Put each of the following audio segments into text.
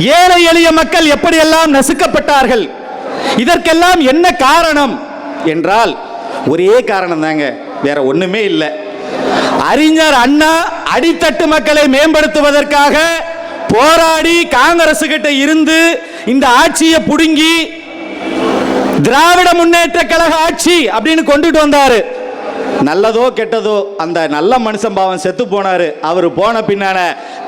ஏழை எளிய மக்கள் எப்படியெல்லாம் நசுக்கப்பட்டார்கள்? இதற்கெல்லாம் என்ன காரணம்? என்றால் ஒரே காரணம் தாங்க வேற ஒண்ணுமே இல்லை. அறிஞர் அண்ணா அடித்தட்டு மக்களை மேம்படுத்துவதற்காக போராடி காங்கிரஸ் கிட்ட இருந்து இந்த ஆட்சியை புடுங்கி திராவிட முன்னேற்ற கழக ஆட்சி அப்படின்னு கொண்டுட்டு வந்தாரு. நல்லதோ கெட்டதோ அந்த நல்ல மனுஷன் பாவம் செத்து போனாரு. அவர் போன பின்னான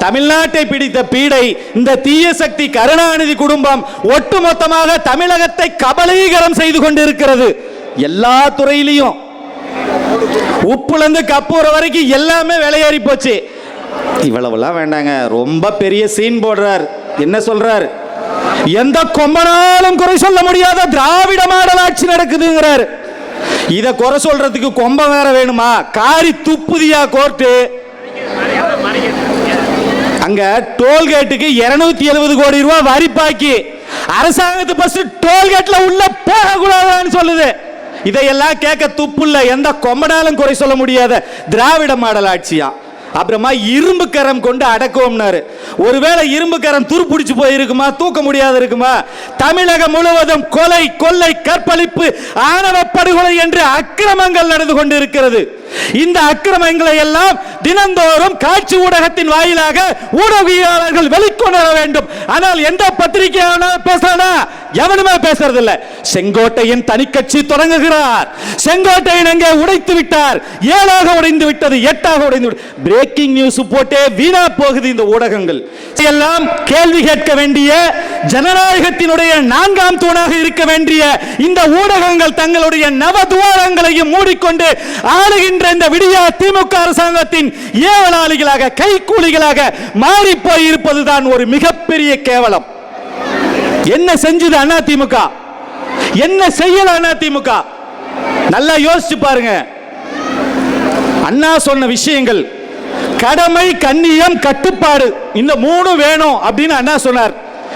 தமிழ்நாட்டை பிடித்த பீடை இந்த தீய சக்தி கருணாநிதி குடும்பம் ஒட்டுமொத்தமாக தமிழகத்தை கபலீகரம் செய்து கொண்டிருக்கிறது. எல்லா துறையிலையும் உப்புல கப்பூர வரைக்கும் எல்லாமே விலையேறி போச்சு. இவ்வளவுலாம் வேண்டாங்க ரொம்ப பெரிய சீன் போடுறார். என்ன சொல்றார்? எந்த கொம்பனாலும் குறை சொல்ல முடியாத திராவிட மாடல் ஆட்சி நடக்குதுங்கிறார். இதை குறை சொல்றதுக்கு கொம்பம் வேற வேணுமா? காரி துப்புதியா கோர்ட்டு. அங்க டோல்கேட்டுக்கு 270 எழுபது கோடி ரூபாய் வரி பாக்கி. அரசாங்கத்து பஸ் டோல்கேட்ல உள்ள போக சொல்லுது. இதையெல்லாம் கேட்க துப்புல்ல எந்த கொம்பனாலும் குறை சொல்ல முடியாத திராவிட மாடல் ஆட்சியா? அப்புறமா இரும்பு கரம் கொண்டு அடக்குவோம்னாரு. ஒருவேளை இரும்பு கரம் துருப்பிடிச்சு போயிருக்குமா? தூக்க முடியாது இருக்குமா? தமிழகம் முழுவதும் கொலை கொள்ளை கற்பழிப்பு ஆணவ படுகொலை என்று அக்கிரமங்கள் நடந்து கொண்டிருக்கிறது. இந்த அக்கிரமங்களை எல்லாம் தினந்தோறும் காட்சி ஊடகத்தின் வாயிலாக ஊடகவியலாளர்கள் வெளிக்கொணர வேண்டும். ஆனால் எந்த பத்திரிகையான பேசலாம் எவனுமே பேசுறது இல்ல செங்கோட்டையின் தனிக்கட்சி தொடங்குகிறார். செங்கோட்டையன் எங்கே உடைத்து விட்டார். ஏழாக உடைந்து விட்டது எட்டாக உடைந்து பிரேக்கிங் நியூஸ் போட்டே வீணா போகுது இந்த ஊடகங்கள். எல்லாம் கேள்வி கேட்க வேண்டிய ஜனநாயகத்தினுடைய நான்காம் தூணாக இருக்க வேண்டிய இந்த ஊடகங்கள் தங்களுடைய நவ துவாரங்களையும் மூடிக்கொண்டு ஆளுகின்ற இந்த விடியா திமுக அரசாங்கத்தின் ஏவலாளிகளாக கைக்கூலிகளாக மாறி போய் இருப்பதுதான் ஒரு மிகப்பெரிய கேவலம். என்ன செஞ்சது அண்ணா திமுக என்ன செய்யல அண்ணா திமுக நல்லா யோசிச்சு பாருங்க. அண்ணா சொன்ன விஷயங்கள். கடமை கண்ணியம் கட்டுப்பாடு. இந்த மூணு வேணும் அப்படின்னு அண்ணா சொன்னார்.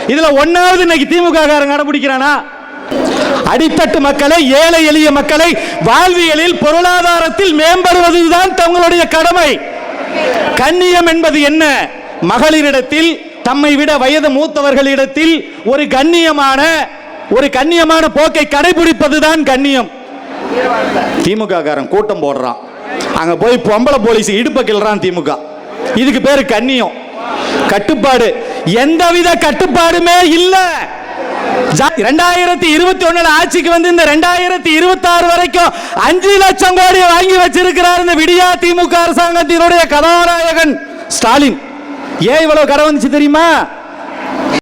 இதுல ஒன்னாவது இன்னைக்கு திமுக காரன் கடைபிடிக்கிறானா? அடித்தட்டு மக்களை ஏழை எளிய மக்களை வாழ்வியலில் பொருளாதாரத்தில் மேம்படுவதுதான் தங்களுடைய கடமை. கண்ணியம் என்பது என்ன? மகளிரிடத்தில் தம்மை விட வயது மூத்தவர்களிடத்தில் ஒரு கண்ணியமான ஒரு கண்ணியமான போக்கை கடைபிடிப்பதுதான் கண்ணியம். திமுக காரன் கூட்டம் போடுறான். அங்க போய் பொம்பளை போலீஸ் இடுப்ப கிள்றான் திமுக. இதுக்கு பேரு கண்ணியம். கட்டுப்பாடு. எந்தவித கட்டுப்பாடுமே இல்ல. ரெண்டாயிரத்தி இருபத்தி ஒண்ணுல ஆட்சிக்கு வந்து இந்த ரெண்டாயிரத்தி இருபத்தி ஆறு வரைக்கும் அஞ்சு லட்சம் கோடி வாங்கி வச்சிருக்கிறார் இந்த விடியா திமுக அரசாங்கத்தினுடைய கதாநாயகன் ஸ்டாலின். ஏன் இவ்வளவு கடை வந்துச்சு தெரியுமா?